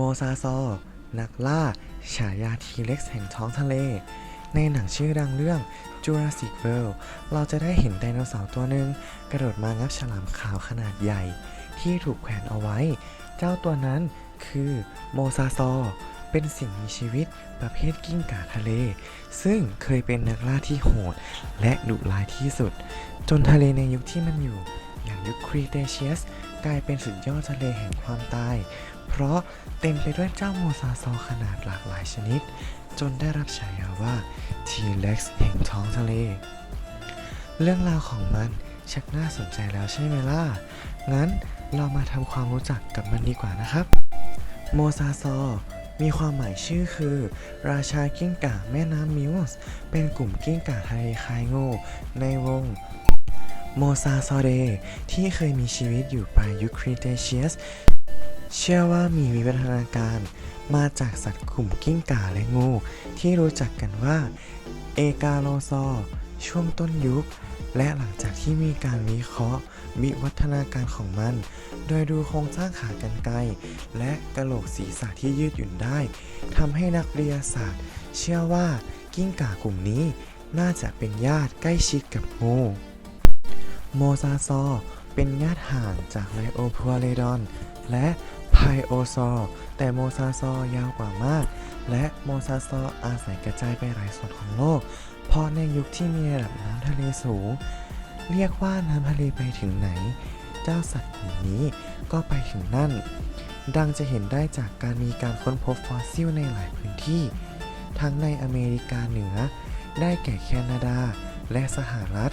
โมซาซอ นักล่า ฉายาทีเล็กแห่งท้องทะเล ในหนังชื่อดังเรื่อง Jurassic World เราจะได้เห็นไดโนเสาร์ตัวหนึ่งกระโดดมางับฉลามขาวขนาดใหญ่ ที่ถูกแขวนเอาไว้ เจ้าตัวนั้นคือโมซาซอ เป็นสิ่งมีชีวิตประเภทกิ้งก่าทะเล ซึ่งเคยเป็นนักล่าที่โหด และดุร้ายที่สุด จนทะเลในยุคที่มันอยู่ อย่างยุคครีเทเชียส กลายเป็นสุดยอดทะเลแห่งความตาย เพราะเต็มไปด้วยเจ้าโมซาซอขนาดหลากหลายชนิด จนได้รับฉายาว่า T-Rex แห่งท้องทะเล เรื่องราวของมันชักน่าสนใจแล้วใช่ไหมล่ะ งั้นเรามาทำความรู้จักกับมันดีกว่านะครับ โมซาซอมีความหมายชื่อคือ ราชากิ้งก่าแม่น้ำมิวส์เป็นกลุ่มกิ้งก่าทะเลคายโง่ในวง โมซาซอเดที่เคยมีชีวิตอยู่ปลายยุคครีเทเชียส เชื่อว่ามีวิวัฒนาการมาจากสัตว์กลุ่มกิ้งก่าและงู ที่รู้จักกันว่า เอกาโลซอช่วงต้นยุค และหลังจากที่มีการวิเคราะห์ วิวัฒนาการของมัน โดยดูโครงสร้างขากรรไกรและกระโหลกศีรษะที่ยืดหยุ่นได้ทำให้นักวิทยาศาสตร์ เชื่อว่ากิ้งก่ากลุ่มนี้น่าจะเป็นญาติใกล้ชิดกับงู โมซาซอร์เป็นญาติห่างจากไลโอพัวเลดอน และไพโอซอร์แต่โมซาซอร์ยาวกว่ามาก และโมซาซอร์อาศัยกระจายไปหลายส่วนของโลก เพราะในยุคที่มีระดับน้ำทะเลสูง เรียกว่าน้ำทะเลไปถึงไหน เจ้าสัตว์กลุ่มนี้ก็ไปถึงนั่น ดังจะเห็นได้จากการมีการค้นพบฟอสซิลในหลายพื้นที่ ทั้งในอเมริกาเหนือ ได้แก่แคนาดาและสหรัฐ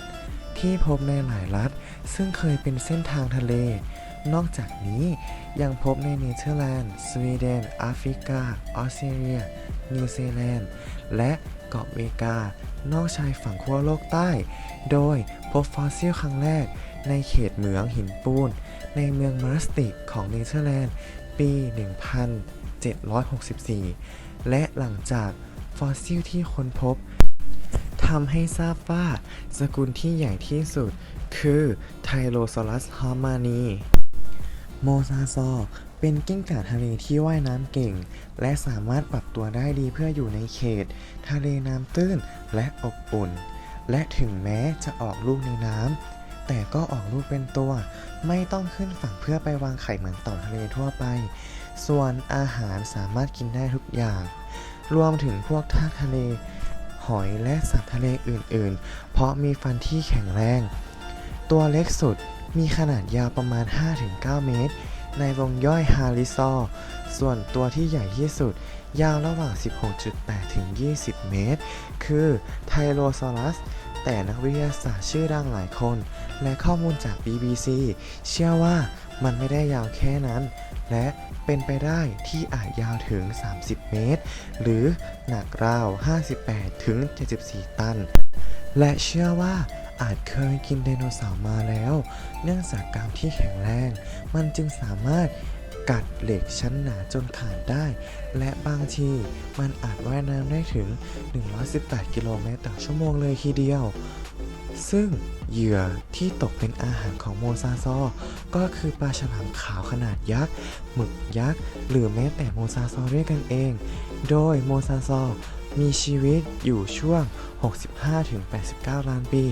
ที่พบในหลายรัฐ ซึ่งเคยเป็นเส้นทางทะเล นอกจากนี้ยังพบในเนเธอร์แลนด์ สวีเดนแอฟริกา ออสเตรเลีย นิวซีแลนด์ และเกาะเวกา นอกชายฝั่งขั้วโลกใต้ โดยพบฟอสซิลครั้งแรก ในเขตเหมืองหินปูน ในเมืองมารสติกของเนเธอร์แลนด์ ปี 1764 และหลังจากฟอสซิลที่ค้นพบ ทำให้ทราบว่า สกุลที่ใหญ่ที่สุด คือไทโรซอรัสฮอร์มานี โมซาซอร์เป็นกิ้งก่าทะเลที่ว่ายน้ำเก่ง และสามารถปรับตัวได้ดีเพื่ออยู่ในเขต ทะเลน้ำตื้นและอบอุ่น และถึงแม้จะออกลูกในน้ำแต่ก็ออกลูกเป็นตัว ไม่ต้องขึ้นฝั่งเพื่อไปวางไข่เหมือนเต่าทะเลทั่วไป ส่วนอาหารสามารถกินได้ทุกอย่าง รวมถึงพวกทากทะเล หอยและสัตว์ทะเลอื่น ๆ เพราะมีฟันที่แข็งแรง ตัวเล็กสุดมีขนาดยาวประมาณ 5-9 เมตร ในวงย่อยฮาริซอร์ส่วนตัวที่ใหญ่ที่สุด ยาวระหว่าง 16.8 ถึง 20 เมตร คือไทโรซอรัส แต่นักวิทยาศาสตร์ชื่อดังหลายคน และข้อมูลจาก BBC เชื่อว่า มันไม่ได้ยาวแค่นั้น และเป็นไปได้ที่อาจยาวถึง 30 เมตร หรือหนักราว 58 ถึง 74 ตัน และเชื่อว่าอาจเคยกินไดโนเสาร์มาแล้ว เนื่องจากกรามที่แข็งแรง มันจึงสามารถกัดเหล็กชั้นหนาจนขาดได้ และบางทีมันอาจว่ายน้ำได้ถึง 118 กิโลเมตรต่อชั่วโมงเลยทีเดียว ซึ่งเหยื่อที่ตกเป็นอาหารของโมซาซอ ก็คือปลาฉลามขาวขนาดยักษ์ หมึกยักษ์ หรือแม้แต่โมซาซอร์ด้วยกันเอง โดยโมซาซอมีชีวิตอยู่ช่วง 65-89 ล้านปี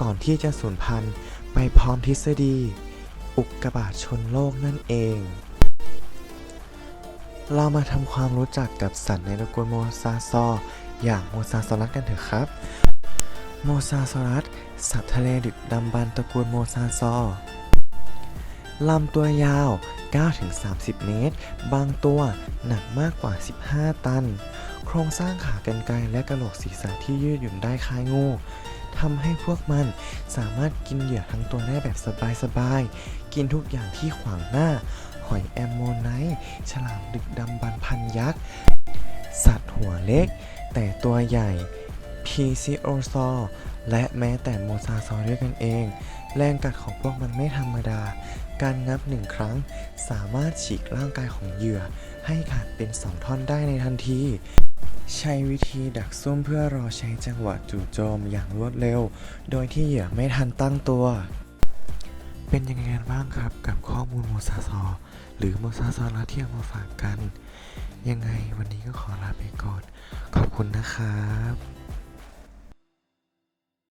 ก่อนที่จะสูญพันธุ์ไปพร้อมทฤษฎี อุกกาบาตชนโลกนั่นเอง เรามาทำความรู้จักกับสัตว์ในตระกูลโมซาซอ อย่างโมซาซอรัสกันเถอะครับ โมซาซอรัสสัตว์ทะเลดึกดำบรรพ์ตระกูลโมซาซอร์ลำตัวยาว 9-30 เมตร บางตัวหนักมากกว่า 15 ตัน โครงสร้างขากรรไกรและกระโหลกศีรษะที่ยืดหยุ่นได้คล้ายงูทำให้พวกมันสามารถกินเหยื่อทั้งตัวได้แบบสบายๆ กินทุกอย่างที่ขวางหน้า หอยแอมโมไนท์ฉลามดึกดำบรรพ์พันยักษ์ สัตว์หัวเล็ก แต่ตัวใหญ่ พีซิโอซอร์และแม้แต่โมซาซอร์ด้วยกันเอง แรงกัดของพวกมันไม่ธรรมดา การงับหนึ่งครั้ง สามารถฉีกร่างกายของเหยื่อ ให้ขาดเป็นสองท่อนได้ในทันที ใช้วิธีดักซุ่มเพื่อรอใช้จังหวะจู่โจมอย่างรวดเร็ว โดยที่เหยื่อไม่ทันตั้งตัว เป็นยังไงกันบ้างครับกับข้อมูลโมซาซอหรือโมซาซอลาที่เอามาฝากกัน ยังไงวันนี้ก็ขอลาไปก่อน ขอบคุณนะครับ